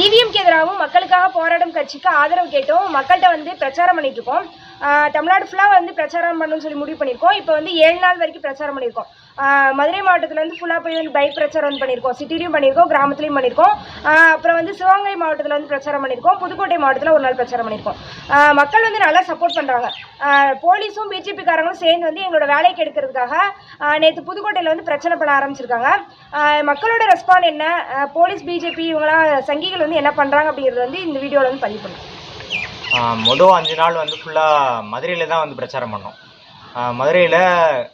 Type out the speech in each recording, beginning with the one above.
இவிஎம்க்கு எதிராகவும் மக்களுக்காக போராடும் கட்சிக்கு ஆதரவு கேட்டும். மக்கள்கிட்ட வந்து பிரச்சாரம் பண்ணிட்டு இருக்கோம். தமிழ்நாடு ஃபுல்லாக வந்து பிரச்சாரம் பண்ணணும்னு சொல்லி முடிவு பண்ணியிருக்கோம். இப்போ வந்து ஏழு நாள் வரைக்கும் பிரச்சாரம் பண்ணியிருக்கோம். மதுரை மாவட்டத்தில் வந்து ஃபுல்லாக போய் வந்து பைக் பிரச்சாரம் வந்து பண்ணியிருக்கோம். சிட்டிலையும் பண்ணியிருக்கோம் கிராமத்துலையும் பண்ணியிருக்கோம். அப்புறம் வந்து சிவகங்கை மாவட்டத்தில் வந்து பிரச்சாரம் பண்ணியிருக்கோம். புதுக்கோட்டை மாவட்டத்தில் ஒரு நாள் பிரச்சாரம் பண்ணியிருக்கோம். மக்கள் வந்து நல்லா சப்போர்ட் பண்ணுறாங்க போலீஸும் பிஜேபிக்காரங்களும் சேர்ந்து வந்து எங்களோட வேலைக்கு எடுக்கிறதுக்காக நேற்று புதுக்கோட்டையில் வந்து பிரச்சனை பண்ண ஆரம்பிச்சிருக்காங்க. மக்களோட ரெஸ்பாண்ட் என்ன? போலீஸ் பிஜேபி இவங்களாம் சங்கிகள் வந்து என்ன பண்ணுறாங்க அப்படிங்கிறது வந்து இந்த வீடியோவில் வந்து பதிவு பண்ணுறோம் மொதல் அஞ்சு நாள் வந்து ஃபுல்லாக மதுரையில் தான் வந்து பிரச்சாரம் பண்ணோம். மதுரையில்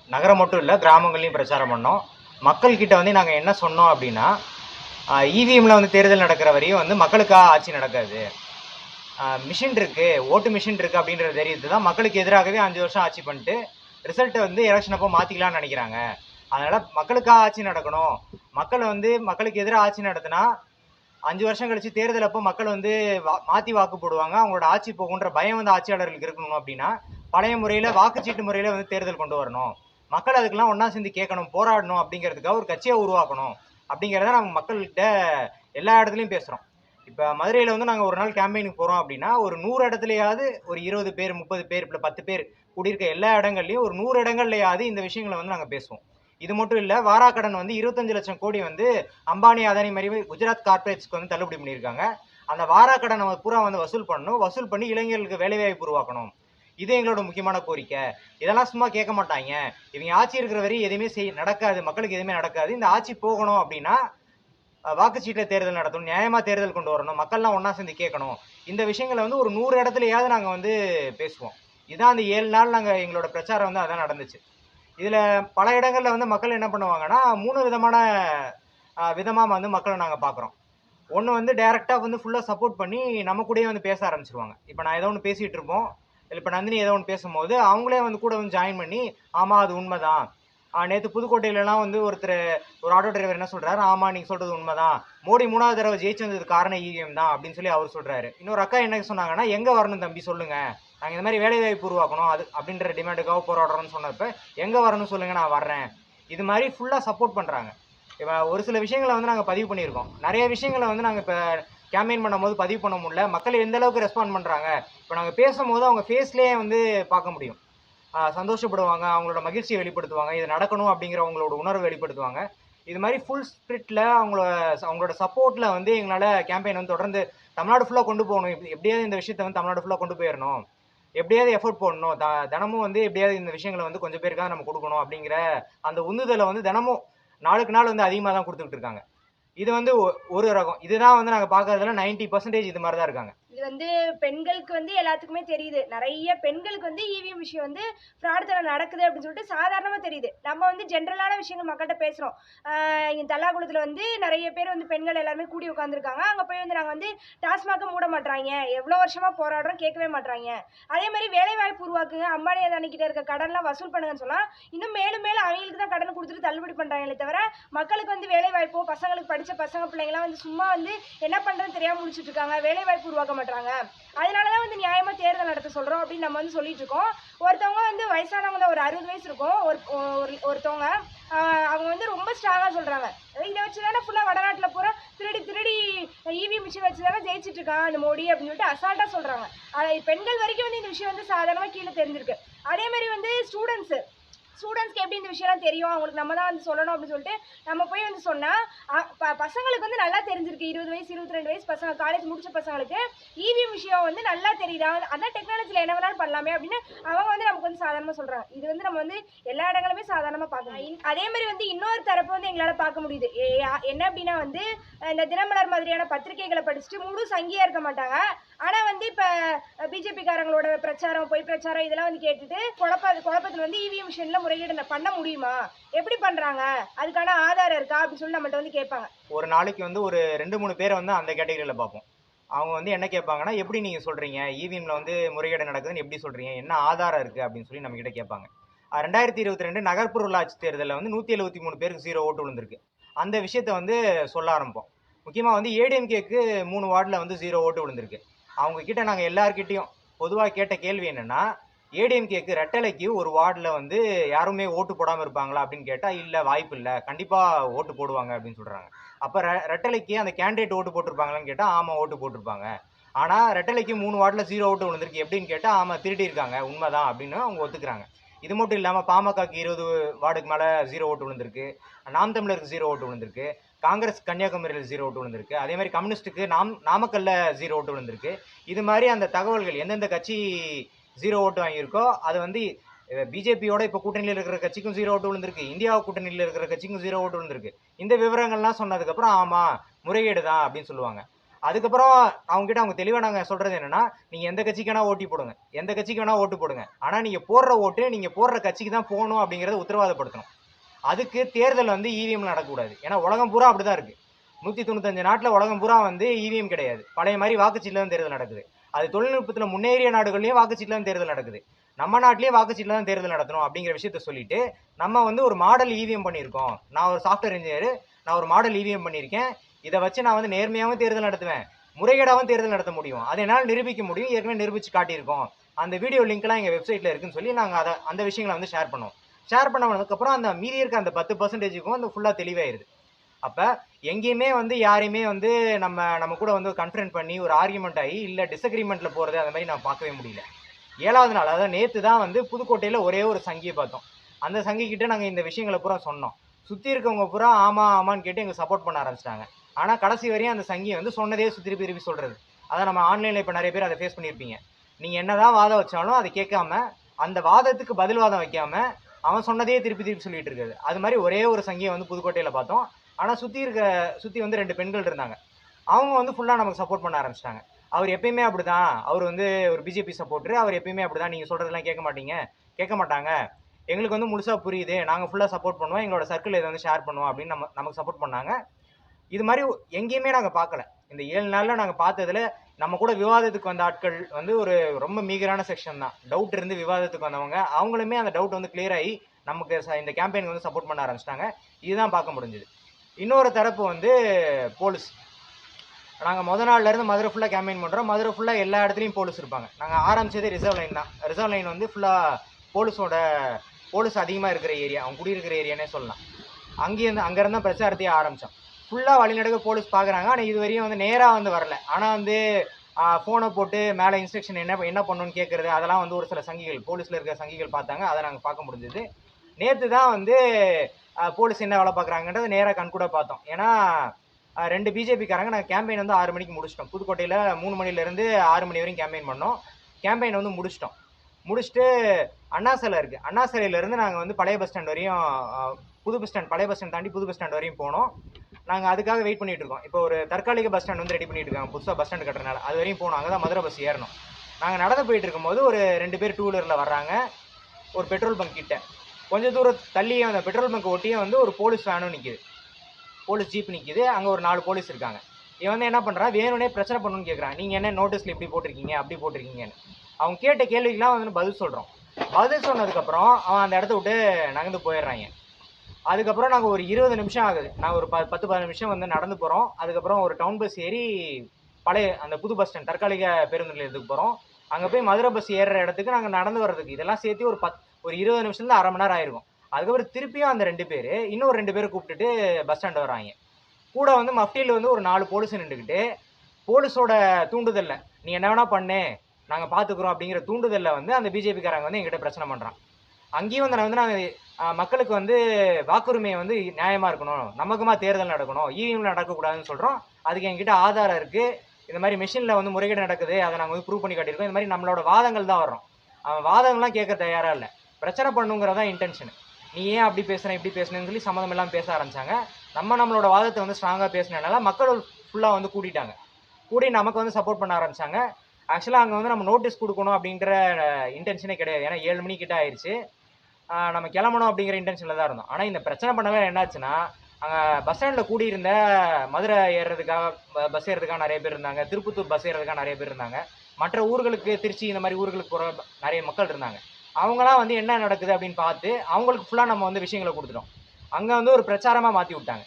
நகரம் மட்டும் இல்லை கிராமங்கள்லையும் பிரச்சாரம் பண்ணோம். மக்கள்கிட்ட வந்து நாங்கள் என்ன சொன்னோம் அப்படின்னா இவிஎம்மில் வந்து தேர்தல் நடக்கிற வரையும் வந்து மக்களுக்காக ஆட்சி நடக்காது. மிஷின் இருக்குது ஓட்டு மிஷின் இருக்குது அப்படின்றது தெரியுது தான் மக்களுக்கு எதிராகவே அஞ்சு வருஷம் ஆட்சி பண்ணிட்டு ரிசல்ட்டை வந்து எலெக்ஷன் அப்போ மாற்றிக்கலாம்னு நினைக்கிறாங்க. அதனால் மக்களுக்காக ஆட்சி நடக்கணும். மக்களை வந்து மக்களுக்கு எதிராக ஆட்சி நடத்தினா அஞ்சு வருஷம் கழிச்சு தேர்தல் அப்போ மக்கள் வந்து வா- வாக்கு போடுவாங்க. அவங்களோட ஆட்சி போகுன்ற பயம் வந்து ஆட்சியாளர்களுக்கு இருக்கணும் அப்படின்னா பழைய முறையில் வாக்குச்சீட்டு முறையில் வந்து தேர்தல் கொண்டு வரணும். மக்கள் அதுக்கெல்லாம் ஒன்றா சேர்ந்து கேட்கணும் போராடணும் அப்படிங்கிறதுக்காக ஒரு கட்சியை உருவாக்கணும் அப்படிங்கிறத நம்ம மக்கள்கிட்ட எல்லா இடத்துலையும் பேசுகிறோம் இப்போ மதுரையில் வந்து நாங்கள் ஒரு நாள் கேம்பெயினுக்கு போகிறோம் அப்படின்னா ஒரு நூறு இடத்துலையாவது ஒரு இருபது பேர் முப்பது பேர் இல்லை பத்து பேர் கூடியிருக்க எல்லா இடங்கள்லையும் ஒரு நூறு இடங்கள்லையாவது இந்த விஷயங்களை வந்து நாங்கள் பேசுவோம். இது மட்டும் இல்லை வாராக்கடன் வந்து இருபத்தஞ்சு லட்சம் கோடி வந்து அம்பானி அதானி மாதிரி குஜராத் கார்பரேட்ஸ்க்கு வந்து தள்ளுபடி பண்ணியிருக்காங்க. அந்த வாராக்கடனை வந்து பூரா வந்து வசூல் பண்ணணும். வசூல் பண்ணி இளைஞர்களுக்கு வேலைவாய்ப்பு உருவாக்கணும். இது எங்களோட முக்கியமான கோரிக்கை. இதெல்லாம் சும்மா கேட்க மாட்டாங்க. இவங்க ஆட்சி இருக்கிற வரையும் எதுவுமே செய் நடக்காது. மக்களுக்கு எதுவுமே நடக்காது. இந்த ஆட்சி போகணும் அப்படின்னா வாக்குச்சீட்டில் தேர்தல் நடத்தணும். நியாயமாக தேர்தல் கொண்டு வரணும். மக்கள்லாம் ஒன்றா சேர்ந்து கேட்கணும். இந்த விஷயங்களை வந்து ஒரு நூறு இடத்துலையாவது நாங்கள் வந்து பேசுவோம். இதான் அந்த ஏழு நாள் நாங்கள் எங்களோட பிரச்சாரம் வந்து அதான் நடந்துச்சு. இதில் பல இடங்களில் வந்து மக்கள் என்ன பண்ணுவாங்கன்னா மூணு விதமான விதமாக வந்து மக்களை நாங்கள் பார்க்குறோம் ஒன்று வந்து டைரெக்டாக வந்து ஃபுல்லாக சப்போர்ட் பண்ணி நம்ம கூடயே வந்து பேச ஆரம்பிச்சிருவாங்க. இப்போ நான் ஏதோ ஒன்று பேசிகிட்டு இருப்போம். இப்போ நந்தினி ஏதோ ஒன்று பேசும்போது அவங்களே வந்து கூட வந்து ஜாயின் பண்ணி ஆமாம் அது உண்மைதான். நேற்று புதுக்கோட்டையிலலாம் வந்து ஒருத்தர் ஒரு ஆட்டோ டிரைவர் என்ன சொல்கிறாரு ஆமாம் நீங்கள் சொல்கிறது உண்மைதான். மோடி மூணாவது தடவை ஜெயிச்சு வந்தது காரணம் ஈவிஎம் தான் அப்படின்னு சொல்லி அவர் சொல்கிறாரு இன்னொரு அக்கா என்ன சொன்னாங்கன்னா எங்கே வரணும் தம்பி சொல்லுங்கள் நாங்கள் இந்த மாதிரி வேலைவாய்ப்பு உருவாக்கணும். அது அப்படின்ற டிமாண்டுக்காக போராடுறோம்னு சொன்னப்போ எங்கே வரணும்னு சொல்லுங்கள் நான் வர்றேன். இது மாதிரி ஃபுல்லாக சப்போர்ட் பண்ணுறாங்க இப்போ ஒரு சில விஷயங்களை வந்து நாங்கள் பதிவு பண்ணியிருக்கோம். நிறைய விஷயங்களை வந்து நாங்கள் இப்போ கேம்பெயின் பண்ணும்போது பதிவு பண்ண முடியல. மக்கள் எந்த அளவுக்கு ரெஸ்பாண்ட் பண்ணுறாங்க இப்போ நாங்கள் பேசும்போது அவங்க ஃபேஸ்லேயே வந்து பார்க்க முடியும். சந்தோஷப்படுவாங்க அவங்களோட மகிழ்ச்சியை வெளிப்படுத்துவாங்க இது நடக்கணும் அப்படிங்கிற அவங்களோட உணர்வை வெளிப்படுத்துவாங்க. இது மாதிரி ஃபுல் ஸ்பிரிட்டில் அவங்கள அவங்களோட சப்போர்ட்டில் வந்து எங்களால் கேம்பெயின் வந்து தொடர்ந்து தமிழ்நாடு ஃபுல்லாக கொண்டு போகணும். எப்படியாவது இந்த விஷயத்தை வந்து தமிழ்நாடு ஃபுல்லாக கொண்டு போயிடணும். எப்படியாவது எஃபோர்ட் போடணும். த தினமும் வந்து எப்படியாவது இந்த விஷயங்களை வந்து கொஞ்சம் பேருக்காக நம்ம கொடுக்கணும் அப்படிங்கிற அந்த உந்துதலை வந்து தினமும் நாளுக்கு நாள் வந்து அதிகமாக தான் கொடுத்துக்கிட்டு இருக்காங்க. இது வந்து ஒ- ஒரு ரகம். இதுதான் வந்து நாங்கள் பார்க்கறதுல நைன்டி பர்சன்டேஜ் இது மாதிரி தான் இருக்காங்க. வந்து பெண்களுக்கு வந்து எல்லாத்துக்குமே தெரியுது. நிறைய பெண்களுக்கு வந்து இவிஎம் விஷயம் வந்து ஃப்ராடுத்தனம் நடக்குது அப்படின்னு சொல்லிட்டு சாதாரணமாக தெரியுது. நம்ம வந்து ஜென்ரலான விஷயங்கள் மக்கள்கிட்ட பேசுகிறோம் இங்கே தல்லாகுளத்தில் வந்து நிறைய பேர் வந்து பெண்கள் எல்லாருமே கூடி உட்காந்துருக்காங்க அங்கே போய் வந்து நாங்கள் வந்து டாஸ்மாக மூட மாட்டுறாங்க எவ்வளோ வருஷமாக போராடுறோம் கேட்கவே மாட்டுறாங்க அதே மாதிரி வேலை வாய்ப்பு உருவாக்குங்க. அம்பானி அதானிக்கிட்ட இருக்க கடன்லாம் வசூல் பண்ணுங்கன்னு சொன்னால் இன்னும் மேலும் மேலும் அவங்களுக்கு தான் கடன் கொடுத்துட்டு தள்ளுபடி பண்ணுறாங்களே தவிர மக்களுக்கு வந்து வேலை வாய்ப்போ பசங்களுக்கு படித்த பசங்க பிள்ளைங்களாம் வந்து சும்மா வந்து என்ன பண்ணுறதுன்னு தெரியாமல் முடிச்சுட்டு இருக்காங்க. வேலை வாய்ப்பு உருவாக்க மாட்றாங்க அதனால தான் வந்து நியாயமாக தேர்தல் நடத்த சொல்கிறோம் அப்படின்னு நம்ம வந்து சொல்லிட்டு இருக்கோம் ஒருத்தவங்க வந்து வயசானவங்க தான் ஒரு அறுபது வயசு இருக்கும். ஒரு ஒரு- ஒருத்தவங்க அவங்க வந்து ரொம்ப ஸ்ட்ராங்காக சொல்கிறாங்க இதை வச்சு தானே ஃபுல்லாக வடநாட்டில் பூரா திருடி திருடி இவி மிஷின் வச்சு தானே ஜெயிச்சிட்டு இருக்கான் அந்த மோடி அப்படின்னு சொல்லிட்டு அசால்ட்டாக சொல்கிறாங்க பெண்கள் வரைக்கும் வந்து இந்த விஷயம் வந்து சாதாரணமாக கீழே தெரிஞ்சிருக்கு. அதே மாதிரி வந்து ஸ்டூடெண்ட்ஸு ஸ்டூடெண்ட்ஸ்க்கு எப்படி இந்த விஷயம்லாம் தெரியும்? அவங்களுக்கு நம்ம தான் வந்து சொல்லணும் அப்படின்னு சொல்லிட்டு நம்ம போய் வந்து சொன்னால் பசங்களுக்கு வந்து நல்லா தெரிஞ்சிருக்கு. இருபது வயசு இருபத்தி ரெண்டு வயசு பசங்க காலேஜ் முடிச்ச பசங்களுக்கு இவிஎம் விஷயம் வந்து நல்லா தெரியுதா? அதான் டெக்னாலஜியில் என்ன வேணாலும் பண்ணலாமே அப்படின்னு அவங்க வந்து நமக்கு வந்து சாதாரணமாக சொல்கிறாங்க இது வந்து நம்ம வந்து எல்லா இடங்களுமே சாதாரணமாக பார்க்கலாம் அதே மாதிரி வந்து இன்னொரு தரப்பு வந்து எங்களால் பார்க்க முடியுது. ஏ- யா- என்ன அப்படின்னா வந்து இந்த தினமலர் மாதிரியான பத்திரிகைகளை படிச்சுட்டு முழு சங்கியாக இருக்க மாட்டாங்க. ஆனால் வந்து இப்போ பிஜேபிக்காரங்களோட பிரச்சாரம் பொய் பிரச்சாரம் இதெல்லாம் வந்து கேட்டுட்டு குழப்ப குழப்பத்தில் வந்து இவிஎம் மிஷினில் முறையீடு பண்ண முடியுமா? எப்படி பண்ணுறாங்க அதுக்கான ஆதாரம் இருக்கா? அப்படின்னு சொல்லி நம்மள்ட்ட வந்து கேட்பாங்க. ஒரு நாளைக்கு வந்து ஒரு ரெண்டு மூணு பேரை வந்து அந்த கேட்டகரியில் பார்ப்போம். அவங்க வந்து என்ன கேட்பாங்கன்னா எப்படி நீங்கள் சொல்கிறீங்க இவிஎம்ல வந்து முறைகேடு நடக்குதுன்னு எப்படி சொல்கிறீங்க என்ன ஆதாரம் இருக்குது அப்படின்னு சொல்லி நம்ம கிட்ட கேட்பாங்க ரெண்டாயிரத்தி இருபத்தி ரெண்டு நகர்ப்புற உள்ளாட்சி தேர்தலில் வந்து நூற்றி எழுபத்தி மூணு பேருக்கு ஜீரோ ஓட்டு விழுந்திருக்கு. அந்த விஷயத்தை வந்து சொல்ல ஆரம்பிப்போம். முக்கியமாக வந்து ஏடிஎம்கேக்கு மூணு வார்டில் வந்து ஜீரோ ஓட்டு விழுந்திருக்கு. அவங்க கிட்ட நாங்கள் எல்லார்கிட்டையும் பொதுவாக கேட்ட கேள்வி என்னென்னா ஏடிஎம்கேக்கு ரெட்டலைக்கு ஒரு வார்டில் வந்து யாருமே ஓட்டு போடாமல் இருப்பாங்களா அப்படின்னு கேட்டால் இல்லை வாய்ப்பு இல்லை. கண்டிப்பாக ஓட்டு போடுவாங்க அப்படின்னு சொல்கிறாங்க அப்போ ரெ ரெட்டலைக்கு அந்த கேண்டிடேட் ஓட்டு போட்டிருப்பாங்களான்னு கேட்டால் ஆமாம் ஓட்டு போட்டிருப்பாங்க. ஆனால் ரெட்டலைக்கு மூணு வார்டில் ஜீரோ ஓட்டு விழுந்திருக்கு எப்படின்னு கேட்டால் ஆமாம் திருட்டியிருக்காங்க உண்மைதான் அப்படின்னு அவங்க ஒத்துக்கிறாங்க. இது மட்டும் இல்லாமல் பாமகக்கு இருபது வார்டுக்கு மேலே ஜீரோ ஓட்டு விழுந்திருக்கு. நாம் தமிழருக்கு ஜீரோ ஓட்டு விழுந்திருக்கு. காங்கிரஸ் கன்னியாகுமரியில் ஜீரோ ஓட்டு விழுந்திருக்கு. அதே மாதிரி கம்யூனிஸ்ட்டுக்கு நாம் நாமக்கல்ல ஜீரோ ஓட்டு விழுந்திருக்கு. இது மாதிரி அந்த தகவல்கள் எந்தெந்த கட்சி ஜீரோ ஓட்டு வாங்கியிருக்கோ அது வந்து பிஜேபியோட இப்போ கூட்டணியில் இருக்கிற கட்சிக்கும் ஜீரோ ஓட்டு விழுந்திருக்கு. இந்தியா கூட்டணியில் இருக்கிற கட்சிக்கும் ஜீரோ ஓட்டு விழுந்திருக்கு. இந்த விவரங்கள்லாம் சொன்னதுக்கப்புறம் ஆமாம் முறைகேடு தான் அப்படின்னு சொல்லுவாங்க. அதுக்கப்புறம் அவங்ககிட்ட அவங்க தெளிவாக நாங்கள் சொல்கிறது என்னென்னா நீங்கள் எந்த கட்சிக்கு வேணால் ஓட்டி போடுங்க. எந்த கட்சிக்கு வேணால் ஓட்டு போடுங்க. ஆனால் நீங்கள் போடுற ஓட்டு நீங்கள் போடுற கட்சிக்கு தான் போகணும் அப்படிங்கிறத உத்தரவாதப்படுத்தணும். அதுக்கு தேர்தல் வந்து இவிஎம் நடக்கக்கூடாது. ஏன்னா உலகம் பூரா அப்படி தான் இருக்குது நூற்றி தொண்ணூத்தஞ்சு நாட்டில் உலகம் பூரா வந்து இவிஎம் கிடையாது. பழைய மாதிரி வாக்குச்சீட்டில் தான் தேர்தல் நடக்குது. அது தொழில்நுட்பத்தில் முன்னேறிய நாடுகள்லையும் வாக்குச்சீட்டில் தான் தேர்தல் நடக்குது. நம்ம நாட்டிலேயே வாக்குச்சீட்டில் தான் தேர்தல் நடத்தணும் அப்படிங்கிற விஷயத்த சொல்லிட்டு நம்ம வந்து ஒரு மாடல் இவிஎம் பண்ணியிருக்கோம். நான் ஒரு சாஃப்ட்வேர் இன்ஜினியர் நான் ஒரு மாடல் இவிஎம் பண்ணியிருக்கேன். இதை வச்சு நான் வந்து நேர்மையாகவும் தேர்தல் நடத்துவேன். முறைகேடாகவும் தேர்தல் நடத்த முடியும். அதை என்னால் நிரூபிக்க முடியும். ஏற்கனவே நிரூபித்து காட்டியிருக்கோம். அந்த வீடியோ லிங்க்லாம் எங்கள் வெப்சைட்டில் இருக்குன்னு சொல்லி நாங்கள் அதை அந்த விஷயங்களை வந்து ஷேர் பண்ணுவோம் ஷேர் பண்ணதுக்கப்புறம் அந்த மீதி இருக்க அந்த பத்து பர்சன்டேஜுக்கும் அந்த ஃபுல்லாக தெளிவாயிருது. அப்போ எங்கேயுமே வந்து யாரையுமே வந்து நம்ம நம்ம கூட வந்து கன்ஃபரன்ட் பண்ணி ஒரு ஆர்குமெண்ட் ஆகி இல்லை டிஸ்அக்ரிமெண்ட்டில் போகிறது அந்த மாதிரி நான் பார்க்கவே முடியல. ஏழாவது நாள் அதாவது நேற்று தான் வந்து புதுக்கோட்டையில் ஒரே ஒரு சங்கியை பார்த்தோம். அந்த சங்கிக்கிட்ட நாங்கள் இந்த விஷயங்களை பூரா சொன்னோம். சுற்றி இருக்கவங்க பூரா ஆமாம் ஆமான்னு கேட்டு எங்களுக்கு சப்போர்ட் பண்ண ஆரம்பிச்சிட்டாங்க. ஆனால் கடைசி வரையும் அந்த சங்கியை வந்து சொன்னதே சுற்றி திருப்பி திருப்பி சொல்கிறது அதான் நம்ம ஆன்லைனில் இப்போ நிறைய பேர் அதை ஃபேஸ் பண்ணியிருப்பீங்க. நீங்கள் என்னதான் வாதம் வச்சாலும் அதை கேட்காம அந்த வாதத்துக்கு பதில் வாதம் வைக்காம அவன் சொன்னதே திருப்பி திருப்பி சொல்லிட்டு இருக்காது அது மாதிரி ஒரே ஒரு சங்கியை வந்து புதுக்கோட்டையில் பார்த்தோம். ஆனால் சுற்றி இருக்க சுற்றி வந்து ரெண்டு பெண்கள் இருந்தாங்க. அவங்க வந்து ஃபுல்லாக நமக்கு சப்போர்ட் பண்ண ஆரம்பிச்சிட்டாங்க. அவர் எப்பயுமே அப்படிதான். அவர் வந்து ஒரு பிஜேபி சப்போர்ட்ரு அவர் எப்பயுமே அப்படிதான். நீங்கள் சொல்கிறதெல்லாம் கேட்க மாட்டீங்க. கேட்க மாட்டாங்க. எங்களுக்கு வந்து முழுசாக புரியுது. நாங்கள் ஃபுல்லாக சப்போர்ட் பண்ணுவோம். எங்களோட சர்க்கிள் இதை வந்து ஷேர் பண்ணுவோம் அப்படின்னு நம்ம நமக்கு சப்போர்ட் பண்ணாங்க. இது மாதிரி எங்கேயுமே நாங்கள் பார்க்கல. இந்த ஏழு நாளில் நாங்கள் பார்த்ததுல நம்ம கூட விவாதத்துக்கு வந்த ஆட்கள் வந்து ஒரு ரொம்ப மீகரான செக்ஷன் தான். டவுட் இருந்து விவாதத்துக்கு வந்தவங்க. அவங்களுமே அந்த டவுட் வந்து கிளியர் ஆகி நமக்கு ச- இந்த கேம்பெயினுக்கு வந்து சப்போர்ட் பண்ண ஆரம்பிச்சிட்டாங்க. இதுதான் பார்க்க முடிஞ்சுது. இன்னொரு தரப்பு வந்து போலீஸ். நாங்கள் முத நாள்லேருந்து மதுரை ஃபுல்லாக கேம்பெயின் பண்ணுறோம் மதுரை ஃபுல்லாக எல்லா இடத்துலையும் போலீஸ் இருப்பாங்க. நாங்கள் ஆரம்பிச்சதே ரிசர்வ் லைன் தான். ரிசர்வ் லைன் வந்து ஃபுல்லாக போலீஸோட போலீஸ் அதிகமாக இருக்கிற ஏரியா அவங்க குடியிருக்கிற ஏரியானே சொல்லலாம். அங்கேருந்து அங்கேருந்து பிரச்சாரத்தையே ஆரம்பித்தோம் ஃபுல்லாக வழிநடுக்க போலீஸ் பார்க்குறாங்க ஆனால் இது வரையும் வந்து நேராக வந்து வரல. ஆனால் வந்து ஃபோனை போட்டு மேலே இன்ஸ்ட்ரக்ஷன் என்ன என்ன பண்ணணும்னு கேட்குறது அதெல்லாம் வந்து ஒரு சில சங்கிகள் போலீஸில் இருக்கிற சங்கிகள் பார்த்தாங்க. அதை நாங்கள் பார்க்க முடிஞ்சது. நேற்று தான் வந்து போலீஸ் என்ன வேலை பார்க்குறாங்கன்றது நேராக கண்கூட பார்த்தோம். ஏன்னா ரெண்டு பிஜேபிக்காரங்க நாங்கள் கேம்பெயின் வந்து ஆறு மணிக்கு முடிச்சிட்டோம். புதுக்கோட்டையில் மூணு மணிலேருந்து ஆறு மணி வரையும் கேம்பெயின் பண்ணோம். கேம்பெயின் வந்து முடிச்சிட்டோம். முடிச்சுட்டு அண்ணா சிலை இருக்குது அண்ணா சிலையிலேருந்து நாங்கள் வந்து பழைய பஸ் ஸ்டாண்ட் வரையும் புது பஸ் ஸ்டாண்ட் பழைய பஸ் ஸ்டாண்ட் தாண்டி புது பஸ் ஸ்டாண்ட் வரையும் போனோம். நாங்கள் அதுக்காக வெயிட் பண்ணிட்டு இருக்கோம். இப்போ ஒரு தற்காலிக பஸ் ஸ்டாண்ட் வந்து ரெடி பண்ணிட்டு இருக்காங்க. புதுசாக பஸ் ஸ்டாண்ட் கட்டுறனால அது வரையும் போனோம். அங்கே தான் மதுரை பஸ் ஏறணும். நாங்கள் நடந்து போயிட்டு இருக்கும்போது ஒரு ரெண்டு பேர் டூ வீலரில் வர்றாங்க. ஒரு பெட்ரோல் பங்க் கிட்ட. கொஞ்சம் தூரம் தள்ளியே அந்த பெட்ரோல் பங்க் ஒட்டியே வந்து ஒரு போலீஸ் வேனும் நிற்கிது போலீஸ் ஜீப் நிற்கிது அங்கே ஒரு நாலு போலீஸ் இருக்காங்க. இவன் வந்து என்ன பண்ணுறான் வேணும்னே பிரச்சனை பண்ணணும்னு கேட்குறான் நீங்கள் என்ன நோட்டீஸில் இப்படி போட்டிருக்கீங்க? அப்படி போட்டிருக்கீங்கன்னு. அவங்க கேட்ட கேள்விக்கெல்லாம் வந்து பதில் சொல்கிறோம் பதில் சொன்னதுக்கப்புறம் அவன் அந்த இடத்த விட்டு நகர்ந்து போயிடுறாங்க. அதுக்கப்புறம் நாங்கள் ஒரு இருபது நிமிஷம் ஆகுது. நாங்கள் ஒரு ப பத்து பதினஞ்சு நிமிஷம் வந்து நடந்து போகிறோம் அதுக்கப்புறம் ஒரு டவுன் பஸ் ஏறி பழைய அந்த புது பஸ் ஸ்டாண்ட் தற்காலிக பேருந்து நிலையத்துக்கு போகிறோம் அங்கே போய் மதுரை பஸ் ஏறுற இடத்துக்கு நாங்கள் நடந்து வர்றதுக்கு இதெல்லாம் சேர்த்து ஒரு பத் ஒரு இருபது நிமிஷத்துல அரை மணி நேரம் ஆயிருக்கும். அதுக்கப்புறம் திருப்பியும் அந்த ரெண்டு பேர் இன்னும் ரெண்டு பேரை கூப்பிட்டுட்டு பஸ் ஸ்டாண்ட் வராங்க கூட வந்து மஃப்டியில் வந்து ஒரு நாலு போலீஸ் நின்றுக்கிட்டு போலீஸோட தூண்டுதலில் நீ என்ன வேணா பண்ணு நாங்கள் பார்த்துக்குறோம் அப்படிங்கிற தூண்டுதலில் வந்து அந்த பிஜேபிக்காரங்க வந்து எங்கிட்ட பிரச்சனை பண்ணுறான் அங்கேயும் வந்து நான் வந்து நாங்கள் மக்களுக்கு வந்து வாக்குரிமை வந்து நியாயமாக இருக்கணும் நமக்குமா தேர்தல் நடக்கணும் இவிஎம்ல நடக்கக்கூடாதுன்னு சொல்கிறோம் அதுக்கு எங்கிட்ட ஆதாரம் இருக்குது இந்த மாதிரி மிஷினில் வந்து முறைகேடு நடக்குது. அதை நாங்கள் வந்து ப்ரூவ் பண்ணி காட்டியிருக்கோம். இந்த மாதிரி நம்மளோட வாதங்கள் தான் வரோம் அவன் வாதங்கள்லாம் கேட்க தயாராக இல்லை. பிரச்சனை பண்ணுங்கிறதா இன்டென்ஷன் நீ ஏன் அப்படி பேசுன இப்படி பேசுனேன்னு சொல்லி சம்மந்தம் எல்லாம் பேச ஆரம்பிச்சாங்க. நம்ம நம்மளோட வாதத்தை வந்து ஸ்ட்ராங்காக பேசினதுனால மக்கள் ஃபுல்லாக வந்து கூட்டிட்டாங்க. கூடி நமக்கு வந்து சப்போர்ட் பண்ண ஆரம்பிச்சாங்க. ஆக்சுவலாக அங்கே வந்து நம்ம நோட்டீஸ் கொடுக்கணும் அப்படின்ற இன்டென்ஷனே கிடையாது. ஏன்னா ஏழு மணிக்கிட்ட ஆயிடுச்சு நம்ம கிளம்பணும் அப்படிங்கிற இன்டென்ஷனில் தான் இருந்தோம். ஆனால் இந்த பிரச்சனை பண்ணவே என்னாச்சுன்னா அங்கே பஸ் ஸ்டாண்டில் கூடியிருந்த மதுரை ஏறுறதுக்காக பஸ் ஏறுறதுக்காக நிறைய பேர் இருந்தாங்க. திருப்பத்தூர் பஸ் ஏறுறதுக்காக நிறைய பேர் இருந்தாங்க. மற்ற ஊர்களுக்கு திருச்சி இந்த மாதிரி ஊர்களுக்கு போகிற நிறைய மக்கள் இருந்தாங்க. அவங்களாம் வந்து என்ன நடக்குது அப்படின்னு பார்த்து அவங்களுக்கு ஃபுல்லாக நம்ம வந்து விஷயங்களை கொடுத்துட்டோம். அங்கே வந்து ஒரு பிரச்சாரமாக மாற்றி விட்டாங்க.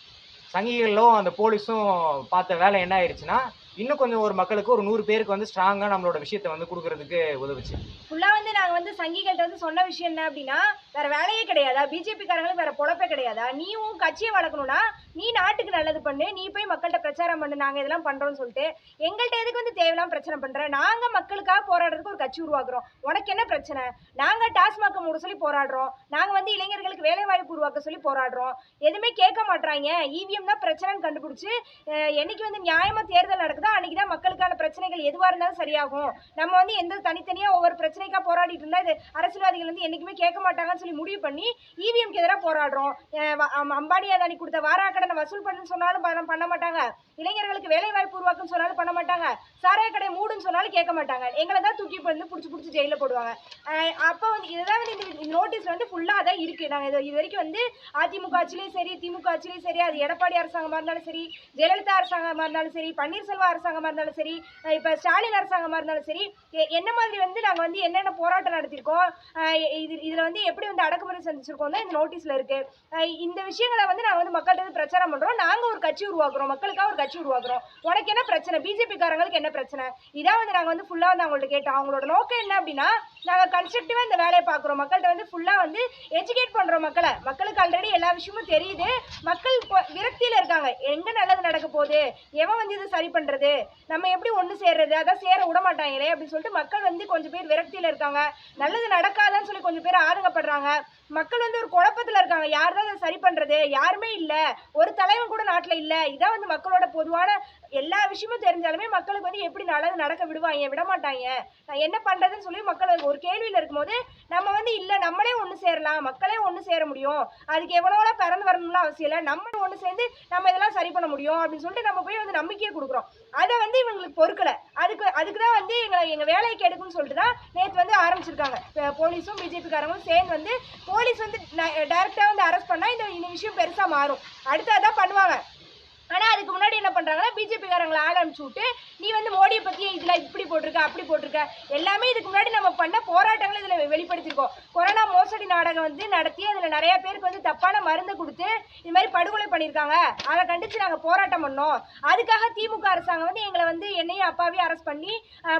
சங்கிகளும் அந்த போலீஸும் பார்த்த வேலை என்ன ஆயிடுச்சுன்னா இன்னும் கொஞ்சம் ஒரு மக்களுக்கு ஒரு நூறு பேருக்கு வந்து ஸ்ட்ராங்காக நம்மளோட விஷயத்தை வந்து கொடுக்கறதுக்கு உதவுச்சு. ஃபுல்லாக வந்து நாங்கள் வந்து சங்கிகள்கிட்ட வந்து சொன்ன விஷயம் என்ன அப்படின்னா வேற வேலையே கிடையாதா? பிஜேபி காரங்களுக்கு வேற பொழப்பே கிடையாதா? நீயும் கட்சியை வளர்க்கணும்னா நீ நாட்டுக்கு நல்லது பண்ணு நீ போய் மக்கள்கிட்ட பிரச்சாரம் பண்ணு நாங்கள் இதெல்லாம் பண்ணுறோம்னு சொல்லிட்டு எங்கள்கிட்ட எதுக்கு வந்து தேவையில்லாம பிரச்சனை பண்ணுற நாங்கள் மக்களுக்காக போராடுறதுக்கு ஒரு கட்சி உருவாக்குறோம். உனக்கு என்ன பிரச்சனை? நாங்கள் டாஸ்மாக் மூட சொல்லி போராடுறோம். நாங்கள் வந்து இளைஞர்களுக்கு வேலை வாய்ப்பு உருவாக்க சொல்லி போராடுறோம். எதுவுமே கேட்க மாட்றாங்க. இவிஎம் தான் பிரச்சனைன்னு கண்டுபிடிச்சு என்னைக்கு வந்து நியாயமா தேர்தல் நடக்குதோ அன்னைக்கு தான் மக்களுக்கான பிரச்சனைகள் எதுவாக இருந்தாலும் சரியாகும். நம்ம வந்து எந்த தனித்தனியாக ஒவ்வொரு பிரச்சனைக்காக போராடிட்டு இருந்தால் இது அரசியல்வாதிகள் வந்து என்றைக்குமே கேட்க மாட்டாங்கன்னு சொல்லி முடிவு பண்ணி இவிஎம்க்கு எதிராக போராடுறோம். அம்பானி அதானி கொடுத்த வாராக்கடனை வசூல் பண்ணுன்னு சொன்னாலும் பண்ண- மாட்டாங்க. இளைஞர்களுக்கு வேலை வாய்ப்பு உருவாக்குன்னு சொன்னாலும் பண்ண மாட்டாங்க. சாராய கடை மூடுன்னு சொன்னாலும் கேட்க மாட்டாங்க. எங்களை தான் தூக்கி வந்து பிடிச்சி பிடிச்சி ஜெயிலில் போடுவாங்க. அப்போ வந்து இதுதான் வந்து இந்த நோட்டீஸ் வந்து ஃபுல்லாக தான் இருக்குது நாங்கள் இது இது வரைக்கும் வந்து அதிமுக ஆட்சிலையும் சரி திமுக ஆட்சிலையும் சரி அது எடப்பாடி அரசாங்கமாக இருந்தாலும் சரி ஜெயலலிதா அரசாங்கமாக இருந்தாலும் சரி பன்னீர்செல்வம் அரசாங்கமாக இருந்தாலும் சரி இப்போ ஸ்டாலின் அரசாங்கமாக இருந்தாலும் சரி என்ன மாதிரி வந்து நாங்கள் வந்து என்னென்ன போராட்டம் நடத்தியிருக்கோம் இது இதில் வந்து எப்படி வந்து அடக்குமுறை சந்திச்சிருக்கோம் தான் இந்த நோட்டீஸில் இருக்குது இந்த விஷயங்களை வந்து நாங்கள் வந்து மக்கள்கிட்ட வந்து பிரச்சாரம் பண்ணுறோம் நாங்கள் ஒரு கட்சி உருவாக்குறோம். மக்களுக்காக ஒரு கட்சி உருவாக்குறோம். உனக்கு என்ன பிரச்சனை? பிஜேபிக்காரங்களுக்கு என்ன பிரச்சனை? இதான் வந்து நாங்கள் வந்து ஃபுல்லாக வந்து அவங்கள்ட்ட கேட்டோம். அவங்களோட நோக்கம் என்ன அப்படின்னா நாங்கள் கன்ஸ்ட்ரக்டிவாக இந்த வேலையை பார்க்குறோம். மக்கள்கிட்ட வந்து ஃபுல்லாக வந்து எஜுகேட் பண்ணுறோம் மக்களை. மக்களுக்கு ஆல்ரெடி எல்லா விஷயமும் தெரியுது. மக்கள் இப்போ விரக்தியில் இருக்காங்க. எங்கே நல்லது நடக்க போகுது? எவன் வந்து இது சரி பண்ணுறது நம்ம எப்படி ஒன்று சேர்றது? அதான் சேர விட மாட்டாங்களே அப்படின்னு சொல்லிட்டு மக்கள் வந்து கொஞ்சம் பேர் விரக்தியில் இருக்காங்க. நல்லது நடக்காதான்னு சொல்லி கொஞ்சம் பேர் ஆதங்கப்படுறாங்க. மக்கள் வந்து ஒரு குழப்பத்தில் இருக்காங்க. யார் தான் அதை சரி பண்ணுறது யாருமே இல்லை. ஒரு தலைவன் கூட நாட்டில் இல்லை. இதான் வந்து மக்களோட பொதுவான எல்லா விஷயமும் தெரிஞ்சாலுமே மக்களுக்கு வந்து எப்படி நல்லது நடக்க விடுவாங்க? விட மாட்டாங்க. நான் என்ன பண்ணுறதுன்னு சொல்லி மக்கள் ஒரு கேள்வியில் இருக்கும்போது நம்ம வந்து இல்லை நம்மளே ஒன்று சேரலாம். மக்களே ஒன்று சேர முடியும். அதுக்கு எவ்வளோலாம் பிறந்து வரணும்னு அவசியம் இல்லை. நம்ம ஒன்று சேர்ந்து நம்ம இதெல்லாம் சரி பண்ண முடியும் அப்படின்னு சொல்லிட்டு நம்ம போய் வந்து நம்பிக்கையை கொடுக்குறோம். அதை வந்து இவங்களுக்கு பொறுக்கலை. வந்து எங்களை எங்கள் வேலையை கெடுக்குன்னு சொல்லிட்டு தான் நேற்று வந்து ஆரம்பிச்சிருக்காங்க. போலீஸும் பிஜேபிக்காரங்களும் சேர்ந்து வந்து போலீஸ் வந்து டைரெக்டாக வந்து அரெஸ்ட் பண்ணால் இந்த இந்த விஷயம் பெருசாக மாறும். அடுத்ததான் பண்ணுவாங்க. ஆனால் அதுக்கு முன்னாடி என்ன பண்ணுறாங்கன்னா பிஜேபிக்காரங்களை ஆள் அனுப்பிச்சு விட்டு நீ வந்து மோடியை பற்றி இதில் இப்படி போட்டிருக்க அப்படி போட்டிருக்க. எல்லாமே இதுக்கு முன்னாடி நம்ம பண்ண போராட்டங்களை இதில் வெளிப்படுத்தியிருக்கோம். கொரோனா மோசடி நாடகம் வந்து நடத்தி அதில் நிறைய பேருக்கு வந்து தப்பான மருந்தை கொடுத்து இது மாதிரி படுகொலை பண்ணியிருக்காங்க. அதை கண்டித்து நாங்கள் போராட்டம் பண்ணோம். அதுக்காக திமுக அரசாங்கம் வந்து எங்களை வந்து என்னையும் அப்பாவையும் அரெஸ்ட் பண்ணி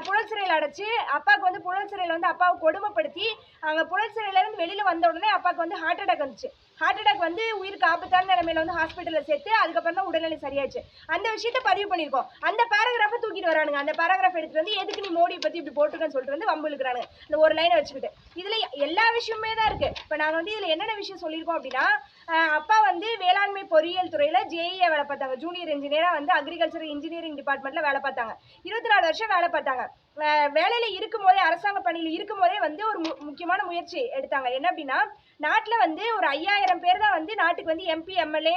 புழல் சிறையில் அடைச்சி அப்பாவுக்கு வந்து புழல் சிறையில் வந்து அப்பாவை கொடுமைப்படுத்தி அங்கே புழல் சிறையிலேருந்து வெளியில் வந்த உடனே அப்பாவுக்கு வந்து ஹார்ட் அட்டாக் வந்துச்சு. ஹார்ட் அட்டாக் வந்து உயிருக்கு ஆபத்தான நிலைமையில வந்து ஹாஸ்பிட்டலில் சேர்த்து அதுக்கப்புறம் தான் உடல்நிலை சரியாச்சு. அந்த விஷயத்த பதிவு பண்ணியிருக்கோம் அந்த பேராகிராஃபை தூக்கிட்டு வரானுங்க. அந்த பேராகிராஃப் எடுத்துட்டு வந்து எதுக்கு நீ மோடி பற்றி இப்படி போட்டுருக்கன்னு சொல்லிட்டு வந்து வம்பு இழுக்கிறானுங்க இந்த ஒரு லைனை வச்சுக்கிட்டு. இதில் எல்லா விஷயமே தான் இருக்குது இப்போ நாங்கள் வந்து இதில் என்னென்ன விஷயம் சொல்லியிருக்கோம் அப்படின்னா அப்பா வந்து வேளாண்மை பொறியியல் துறையில் ஜேஇஏ வேலை பார்த்தாங்க. ஜூனியர் இன்ஜினியராக வந்து அக்ரிகல்ச்சர் இன்ஜினியரிங் டிபார்ட்மெண்ட்டில் வேலை பார்த்தாங்க. இருபத்தி நாலு வருஷம் வேலை பார்த்தாங்க. வேலையில் இருக்கும் போதே அரசாங்க பணியில் இருக்கும்போதே வந்து ஒரு முக்கியமான முயற்சி எடுத்தாங்க. என்ன அப்படின்னா நாட்டில் வந்து ஒரு ஐயாயிரம் பேர் தான் வந்து நாட்டுக்கு வந்து எம்பி எம்எல்ஏ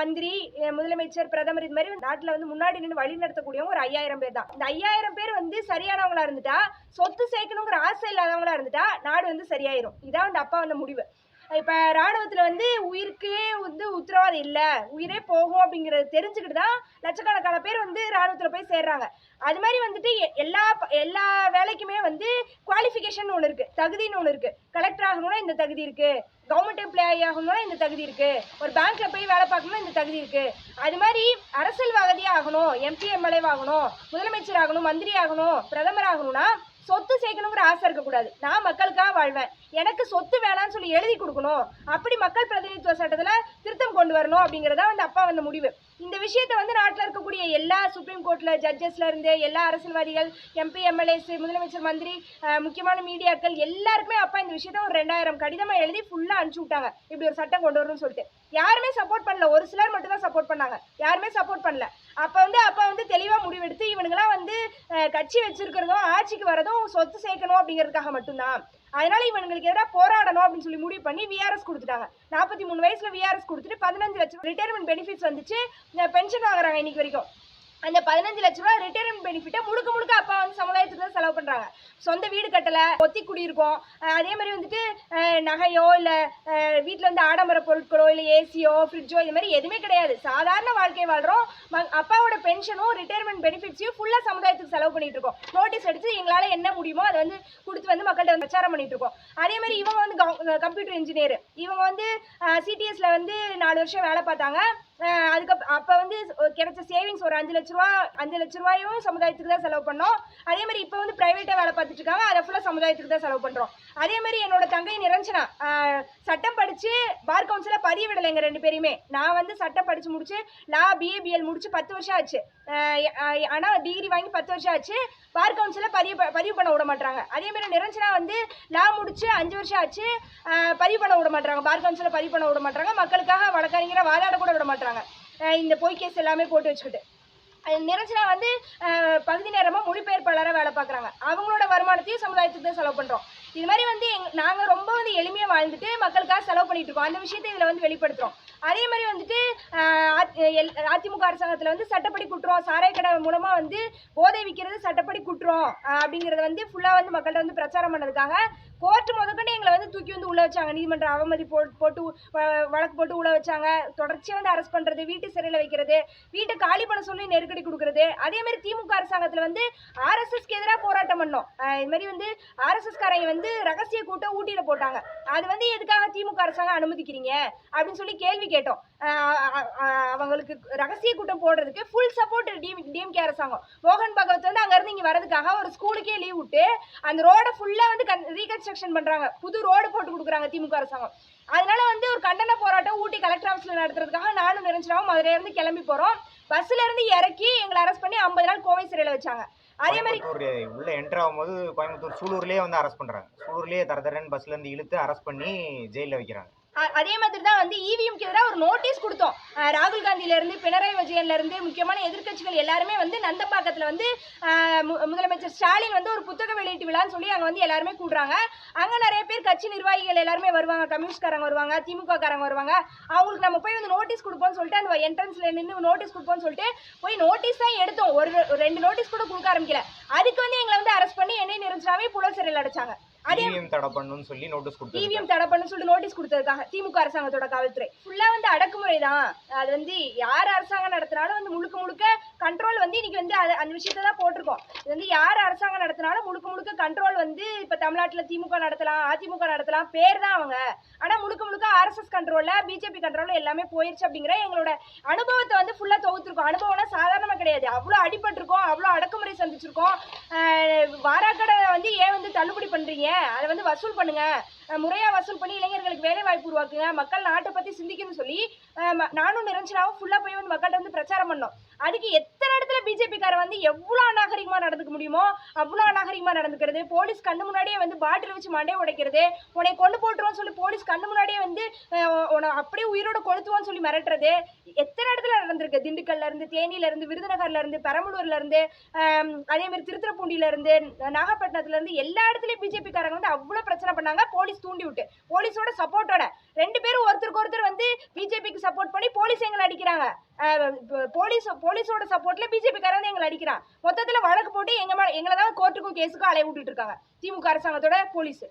மந்திரி முதலமைச்சர் பிரதமர் இது மாதிரி நாட்டில் வந்து முன்னாடி நின்று வழி நடத்தக்கூடியவங்க ஒரு ஐயாயிரம் பேர் தான். இந்த ஐயாயிரம் பேர் வந்து சரியானவங்களா இருந்துட்டா சொத்து சேர்க்கணுங்கிற ஆசை இல்லாதவங்களா இருந்துட்டா நாடு வந்து சரியாயிரும். இதான் வந்து அப்பா வந்த முடிவு. இப்போ ராணுவத்தில் வந்து உயிருக்கு வந்து உத்தரவாதம் இல்லை. உயிரே போகும் அப்படிங்கிறத தெரிஞ்சுக்கிட்டு தான் லட்சக்கணக்கான பேர் வந்து ராணுவத்தில் போய் சேர்றாங்க. அது மாதிரி வந்துட்டு எ- எல்லா எல்லா வேலைக்குமே வந்து குவாலிஃபிகேஷன் ஒன்று இருக்குது தகுதின்னு ஒன்று இருக்குது கலெக்டர் ஆகணும்னா இந்த தகுதி இருக்குது கவர்மெண்ட் எம்ப்ளாயி ஆகணும்னா இந்த தகுதி இருக்குது ஒரு பேங்க்கில் போய் வேலை பார்க்கணும்னா இந்த தகுதி இருக்குது அது மாதிரி அரசியல்வாதியாக ஆகணும். எம்பி எம்எல்ஏ ஆகணும் முதலமைச்சர் ஆகணும். மந்திரி ஆகணும். பிரதமர் ஆகணும்னா சொத்து சேர்க்கணுங்கிற ஆசை இருக்கக்கூடாது. நான் மக்களுக்காக வாழ்வேன். எனக்கு சொத்து வேணாம்னு சொல்லி எழுதி கொடுக்கணும். அப்படி மக்கள் பிரதிநிதித்துவ சட்டத்தில் திருத்தம் கொண்டு வரணும் அப்படிங்கிறதா வந்து அப்பா வந்த முடிவு. இந்த விஷயத்தை வந்து நாட்டில் இருக்கக்கூடிய எல்லா சுப்ரீம் கோர்ட்டில் ஜட்ஜஸ்ல இருந்து எல்லா அரசியல்வாதிகள் எம்பி எம்எல்ஏஸ் முதலமைச்சர் மந்திரி முக்கியமான மீடியாக்கள் எல்லாருக்குமே அப்பா இந்த விஷயத்த ஒரு ரெண்டாயிரம் கடிதமாக எழுதி ஃபுல்லாக அனுப்பிச்சு விட்டாங்க. இப்படி ஒரு சட்டம் கொண்டு வரணும்னு சொல்லிட்டு. யாருமே சப்போர்ட் பண்ணல. ஒரு சிலர் மட்டும் தான் சப்போர்ட் பண்ணாங்க. யாருமே சப்போர்ட் பண்ணல. அப்போ வந்து அப்போ வந்து தெளிவாக முடிவெடுத்து இவனுங்களாம் வந்து கட்சி வச்சிருக்கிறதும் ஆட்சிக்கு வரதும் சொத்து சேர்க்கணும் அப்படிங்கிறதுக்காக மட்டும்தான். அதனால இவங்களுக்கு எதிராக போராடணும் அப்படின்னு சொல்லி முடிவு பண்ணி விஆர்எஸ் கொடுத்துட்டாங்க. நாற்பத்தி மூணு வயசுல விஆர்எஸ் கொடுத்துட்டு பதினஞ்சு லட்சம் ரிட்டையர்மெண்ட் பெனிஃபிட்ஸ் வந்துச்சு. பென்ஷன் வாங்குறாங்க இன்னைக்கு வரைக்கும். அந்த பதினஞ்சு லட்ச ரூபா ரிட்டையர்மெண்ட் பெனிஃபிட்டை முழுக்க முழுக்க அப்பா வந்து சமுதாயத்துக்கு தான் செலவு பண்ணுறாங்க சொந்த வீடு கட்டலை ஒத்தி குடியிருக்கோம் அதே மாதிரி வந்துட்டு நகையோ இல்லை வீட்டில் வந்து ஆடம்பர பொருட்களோ இல்லை ஏசியோ ஃப்ரிட்ஜோ இது மாதிரி எதுவுமே கிடையாது. சாதாரண வாழ்க்கை வாழ்கிறோம் அப்பாவோட பென்ஷனும் ரிட்டையர்மெண்ட் பெனிஃபிட்ஸையும் ஃபுல்லாக சமுதாயத்துக்கு செலவு பண்ணிட்டு இருக்கோம். நோட்டீஸ் எடுத்து எங்களால் என்ன முடியுமோ அதை வந்து கொடுத்து வந்து மக்கள்கிட்ட வந்து பிரச்சாரம் பண்ணிட்டு இருக்கோம். அதே மாதிரி இவங்க வந்து கம்ப்யூட்டர் இன்ஜினியர் இவங்க வந்து சிடிஎஸ்ல வந்து நாலு வருஷம் வேலை பார்த்தாங்க. அஹ் அதுக்கு அப்போ வந்து கிடைச்ச சேவிங்ஸ் ஒரு அஞ்சு லட்ச ரூபா அஞ்சு லட்ச ரூபாயும் சமுதாயத்துக்கு தான் செலவு பண்ணோம். அதே மாதிரி இப்போ வந்து ப்ரைவேட்டாக வேலை பார்த்துட்டு இருக்காங்க. அதை ஃபுல்லாக சமுதாயத்துக்கு தான் செலவு பண்ணுறோம் அதே மாதிரி என்னோட தங்கை நிரஞ்சனா சட்டம் படித்து பார் கவுன்சிலில் பதிய விடலை எங்கள் ரெண்டு பேரையுமே. நான் வந்து சட்டம் படித்து முடிச்சு லா பிஏ பிஎல் முடிச்சு பத்து வருஷம் ஆச்சு. ஆனால் டிகிரி வாங்கி பத்து வருஷம் ஆச்சு. பார் கவுன்சிலில் பதிவு பதிவு பண்ண விட மாட்டாங்க அதே மாதிரி நிரஞ்சனா வந்து லா முடிச்சு அஞ்சு வருஷம் ஆச்சு. பதிவு பண்ண விட மாட்டாங்க பார் கவுன்சிலில் பதிவு பண்ண விட மாட்டாங்க மக்களுக்காக வழக்கறிஞரை வாதாட கூட விட மாட்டாங்க அஹ் இந்த பொய் கேஸ் எல்லாமே போட்டு வச்சுக்கிட்டு. நிரஞ்சனா வந்து பகுதி நேரமாக மொழிபெயர்ப்பாளராக வேலை பார்க்குறாங்க. அவங்களோட வருமானத்தையும் சமுதாயத்துக்கு தான் செலவு பண்ணுறோம் இது மாதிரி வந்து எங் நாங்கள் ரொம்ப வந்து எளிமையாக வாழ்ந்துட்டு மக்களுக்காக செலவு பண்ணிட்டு இருக்கோம். அந்த விஷயத்தை இதில் வந்து வெளிப்படுத்துகிறோம் அதே மாதிரி வந்துட்டு அத்- எல்- அதிமுக அரசாங்கத்தில் வந்து சட்டப்படி குற்றம் சாராய கடை மூலமாக வந்து போதை விற்கிறது சட்டப்படி குற்றம் அப்படிங்கிறத வந்து ஃபுல்லாக வந்து மக்கள்கிட்ட வந்து பிரச்சாரம் பண்ணதுக்காக கோர்ட் முதற்கொண்டு எங்களை வந்து தூக்கி வந்து உள்ள வச்சாங்க நீதிமன்ற அவமதி போட்டு போட்டு வ- வழக்கு போட்டு உள்ள வச்சாங்க தொடர்ச்சியாக வந்து அரெஸ்ட் பண்ணுறது வீட்டு சிறையில் வைக்கிறது வீட்டை காலி பண்ண சொல்லி நெருக்கடி கொடுக்குறது அதே மாதிரி திமுக அரசாங்கத்தில் வந்து ஆர்எஸ்எஸ்க்கு எதிராக போராட்டம் பண்ணோம் இது மாதிரி வந்து ஆர்எஸ்எஸ் காரங்க வந்து ரகசிய கூட்டம் ஊட்டியில் போட்டாங்க அது வந்து எதுக்காக திமுக அரசாங்கம் அனுமதிக்கிறீங்க அப்படின்னு சொல்லி கேள்வி கேட்டோம் அவங்களுக்கு ரகசிய கூட்டம் போடுறதுக்கு ஃபுல் சப்போர்ட் டிஎம் டிஎம்கே அரசாங்கம் மோகன் பகவத் வந்து அங்கேருந்து இங்கே வரதுக்காக ஒரு ஸ்கூலுக்கே லீவ் விட்டு அந்த ரோடை ஃபுல்லாக வந்து கன் கன்ஸ்ட்ரக்ஷன் பண்ணுறாங்க புது ரோடு போட்டு கொடுக்குறாங்க திமுக அரசாங்கம். அதனால வந்து ஒரு கண்டன போராட்டம் ஊட்டி கலெக்டர் ஆஃபீஸில் நடத்துறதுக்காக நானும் நினைச்சிடாவும் மதுரையிலேருந்து கிளம்பி போகிறோம் பஸ்ல இருந்து இறக்கி எங்களை அரெஸ்ட் பண்ணி ஐம்பது நாள் கோவை சிறையில் வச்சாங்க. அதே மாதிரி உள்ள என்டர் ஆகும்போது கோயம்புத்தூர் சூலூர்லயே வந்து அரெஸ்ட் பண்றாங்க. சூலூர்லயே தர தரன்னு பஸ்ல இருந்து இழுத்து அரெஸ்ட் பண்ணி ஜெயில வைக்கிறாங்க. அதே மாதிரி தான் வந்து இவிஎம்க்கு எதிராக ஒரு நோட்டீஸ் கொடுத்தோம். ராகுல் காந்தியிலேருந்து பினராயி விஜயன்லேருந்து முக்கியமான எதிர்க்கட்சிகள் எல்லாருமே வந்து நந்தம்பாக்கத்தில் வந்து மு- முதலமைச்சர் ஸ்டாலின் வந்து ஒரு புத்தக வெளியீட்டு விழான்னு சொல்லி அங்கே வந்து எல்லாருமே கூடுறாங்க. அங்கே நிறைய பேர் கட்சி நிர்வாகிகள் எல்லாருமே வருவாங்க. கம்யூனிஸ்ட்காரங்க வருவாங்க திமுக காரங்க வருவாங்க. அவங்களுக்கு நம்ம போய் வந்து நோட்டீஸ் கொடுப்போம்னு சொல்லிட்டு அந்த என்ட்ரன்ஸில் நின்று நோட்டீஸ் கொடுப்போம்னு சொல்லிட்டு போய் நோட்டீஸ் தான் எடுத்தோம். ஒரு ரெண்டு நோட்டீஸ் கூட கொடுக்க ஆரம்பிக்கல. அதுக்கு வந்து எங்களை வந்து அரெஸ்ட் பண்ணி என்னை நிறுத்தினாவே புலல் சிறையில் அடைச்சாங்க. இவிஎம் தடை பண்ணணும்னு சொல்லி நோட்டீஸ் கொடுத்தாங்க இவிஎம் தடை பண்ணு சொல்லிட்டு நோட்டீஸ் கொடுத்ததுக்காக. திமுக அரசாங்கத்தோட காவல்துறை. ஃபுல்லா வந்து அடக்குமுறை தான் அது வந்து யார் அரசாங்கம் நடத்தினாலும் வந்து முழுக்க முழுக்க கண்ட்ரோல் வந்து இன்னைக்கு வந்து அந்த விஷயத்தை தான் போட்டிருக்கோம். இது வந்து யார் அரசாங்கம் நடத்தினாலும் முழுக்க முழுக்க கண்ட்ரோல் வந்து இப்ப தமிழ்நாட்டுல திமுக நடத்தலாம் அதிமுக நடத்தலாம். பேர் தான் அவங்க. ஆனா முழுக்க முழுக்க ஆர்எஸ்எஸ் கண்ட்ரோல்ல பிஜேபி கண்ட்ரோல்ல எல்லாமே போயிருச்சு அப்படிங்கிற எங்களோட அனுபவத்தை வந்து ஃபுல்லா தொகுத்திருக்கோம். அனுபவம்னா சாதாரணமா கிடையாது. அவ்வளோ அடிபட்டிருக்கோம் அவ்வளோ அடக்குமுறை சந்திச்சிருக்கோம். வாராக்கடை வந்து ஏன் வந்து தள்ளுபடி பண்றீங்க? அதை வந்து வசூல் பண்ணுங்க. முறையாக முறையா வசூல் பண்ணி இளைஞர்களுக்கு வேலை வாய்ப்பு உருவாக்குங்க. மக்கள் நாட்டை பத்தி சிந்திக்கணும்னு சொல்லி நானும் நிரஞ்சனாவும் ஃபுல்லா போய் வந்து மக்கள்கிட்ட வந்து பிரச்சாரம் பண்ணோம். அதுக்கு எத்தனை இடத்துல பிஜேபிக்கார வந்து எவ்வளோ அநாகரிகமா நடந்துக்க முடியுமோ அவ்வளோ அநாகரிகமா நடந்துக்கிறது. போலீஸ் கண்ணு முன்னாடியே வந்து பாட்டில் வச்சு மண்டே உடைக்கிறது. உன்னை கொண்டு போட்டுருவோம்னு சொல்லி போலீஸ் கண்ணு முன்னாடியே வந்து உன்னை அப்படியே உயிரோட கொளுத்துவோம்னு சொல்லி மிரட்டுறது. எத்தனை இடத்துல நடந்திருக்கு? திண்டுக்கல்ல இருந்து தேனியில இருந்து விருதுநகர்ல இருந்து பெரம்பலூர்ல இருந்து அதே மாதிரி திருத்துறைப்பூண்டியில இருந்து நாகப்பட்டினத்துல இருந்து எல்லா இடத்துலயும் பிஜேபி காரங்க வந்து அவ்வளவு பிரச்சனை பண்ணாங்க. போலீஸ் தூண்டி விட்டு. போலீஸோட சப்போர்ட்டோட. ரெண்டு பேரும் ஒருத்தருக்கு ஒருத்தர் வந்து பிஜேபிக்கு சப்போர்ட் பண்ணி போலீஸ் எங்களை அடிக்கிறாங்க. போலீஸ் போலீஸோட சப்போர்ட்ல பிஜேபி காரங்க எங்களை அடிக்கிறான் மொத்தத்துல வழக்கு போட்டு எங்க மேல எங்களை தான் கோர்ட்டுக்கும் கேஸுக்கும் அலைய விட்டுட்டு இருக்காங்க. திமுக அரசாங்கத்தோட போலீஸ்.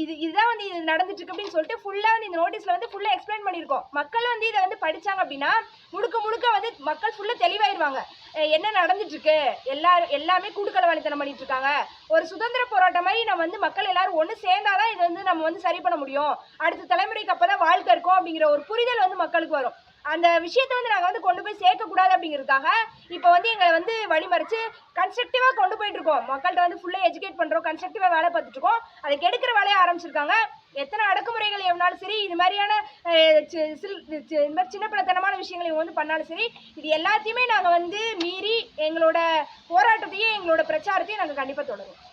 இது இதுதான் வந்து இது நடந்துட்டு இருக்கு அப்படின்னு சொல்லிட்டு ஃபுல்லாக வந்து இந்த நோட்டீஸில் வந்து ஃபுல்லாக எக்ஸ்பிளைன் பண்ணியிருக்கோம். மக்கள் வந்து இதை வந்து படிச்சாங்க அப்படின்னா முழுக்க முழுக்க வந்து மக்கள் ஃபுல்லாக தெளிவாயிருவாங்க. என்ன நடந்துட்டு இருக்கு எல்லா எல்லாமே கூடுக்கலவாணித்தனம் பண்ணிட்டு இருக்காங்க ஒரு சுதந்திர போராட்டம் மாதிரி நம்ம வந்து மக்கள் எல்லாரும் ஒன்று சேர்ந்தாதான் இது வந்து நம்ம வந்து சரி பண்ண முடியும். அடுத்த தலைமுறைக்கு அப்பதான் வாழ்க்கை இருக்கும் அப்படிங்கிற ஒரு புரிதல் வந்து மக்களுக்கு வரும். அந்த விஷயத்தை வந்து நாங்கள் வந்து கொண்டு போய் சேர்க்கக்கூடாது அப்படிங்கிறதுக்காக இப்போ வந்து எங்களை வந்து வழிமறிச்சு கன்ஸ்ட்ரக்டிவாக கொண்டு போயிட்டு இருக்கோம். மக்கள்கிட்ட வந்து ஃபுல்லாக எஜுகேட் பண்ணுறோம் கன்ஸ்ட்ரக்டிவாக வேலை பார்த்துட்டு இருக்கோம். அதை கெடுக்கிற வேலையை ஆரம்பிச்சிருக்காங்க. எத்தனை அடக்குமுறைகள் எவ்வளோனாலும் சரி இது மாதிரியான சில்- இந்த மாதிரி சின்ன பிள்ளைத்தனமான விஷயங்களை இவங்க வந்து பண்ணாலும் சரி இது எல்லாத்தையுமே நாங்கள் வந்து மீறி எங்களோட போராட்டத்தையும் எங்களோட பிரச்சாரத்தையும் நாங்கள் கண்டிப்பாக தொடரும்